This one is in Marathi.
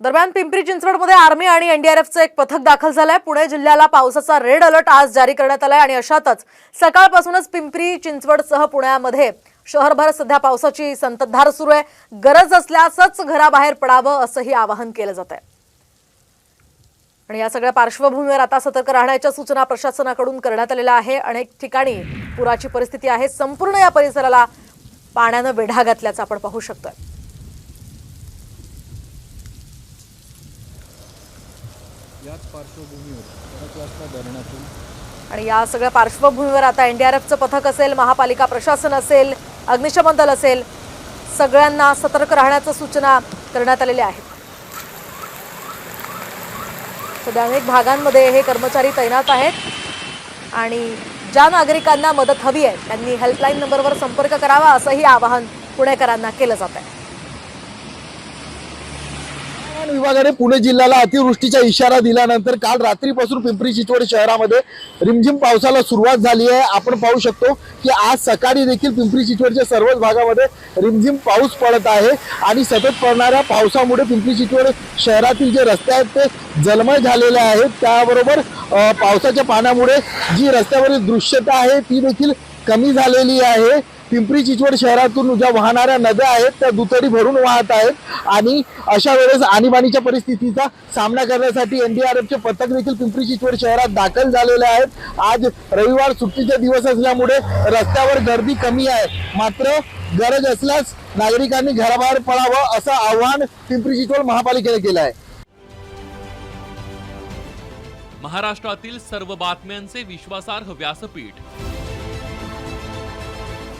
दरम्यान पिंपरी चिंचवडमध्ये आर्मी आणि एनडीआरएफचं एक पथक दाखल झालंय. पुणे जिल्ह्याला पावसाचा रेड अलर्ट आज जारी करण्यात आलाय आणि अशातच सकाळपासूनच पिंपरी चिंचवडसह पुण्यामध्ये शहरभर सध्या पावसाची संततधार सुरू आहे. गरज असल्यासच घराबाहेर पडावं असंही आवाहन केलं जात आहे आणि या सगळ्या पार्श्वभूमीवर आता सतर्क राहण्याच्या सूचना प्रशासनाकडून करण्यात आलेल्या आहे. अनेक ठिकाणी पुराची परिस्थिती आहे. संपूर्ण या परिसराला पाण्यानं वेढा घातल्याचं आपण पाहू शकतोय. याच पार्श्वभूमीवर वाजता धरणातून आणि या सगळ्या पार्श्वभूमीवर आता एनडीआरएफचं पथक असेल महापालिका प्रशासन असेल अग्निशमन दल असेल सगळ्यांना सतर्क राहण्याच्या सूचना करण्यात आलेल्या आहेत सध्या अनेक भागांमध्ये हे कर्मचारी तैनात आहेत आणि ज्या नागरिकांना मदत हवी आहे त्यांनी हेल्पलाईन नंबरवर संपर्क करावा असंही आवाहन पुणेकरांना केलं जात आहे. हवामान विभागाने पुणे जिल्ह्याला अतिवृष्टीचा इशारा दिल्यानंतर काल रात्रीपासून पिंपरी चिंचवड शहरामध्ये रिमझिम पावसाला सुरुवात झाली आहे. आपण पाहू शकतो की आज सकाळी देखील पिंपरी चिंचवडच्या सर्वच भागामध्ये रिमझिम पाऊस पडत आहे आणि सतत पडणाऱ्या पावसामुळे पिंपरी चिंचवड शहरातील जे रस्ते आहेत ते जलमय झालेले आहेत. त्याबरोबर पावसाच्या पाण्यामुळे जी रस्त्यावरील दृश्यता आहे ती देखील कमी झालेली आहे. पिंपरी चिंचवड शहरातून ज्या वाहणाऱ्या नद्या आहेत त्या दुतडी भरून वाहत आहेत. आणि अशा वेळेस आणीबाणीच्या परिस्थितीचा सामना करण्यासाठी एनडीआरएफचे पथक देखील पिंपरी चिंचवड शहरात दाखल झालेले आहेत. आज रविवार सुट्टीचा दिवस असल्यामुळे रस्त्यावर गर्दी कमी आहे. मात्र गरज असल्यास नागरिकांनी घराबाहेर पडावं असं आवाहन पिंपरी चिंचवड महापालिकेने केलं आहे. महाराष्ट्रातील सर्व बातम्यांचे विश्वासार्ह व्यासपीठ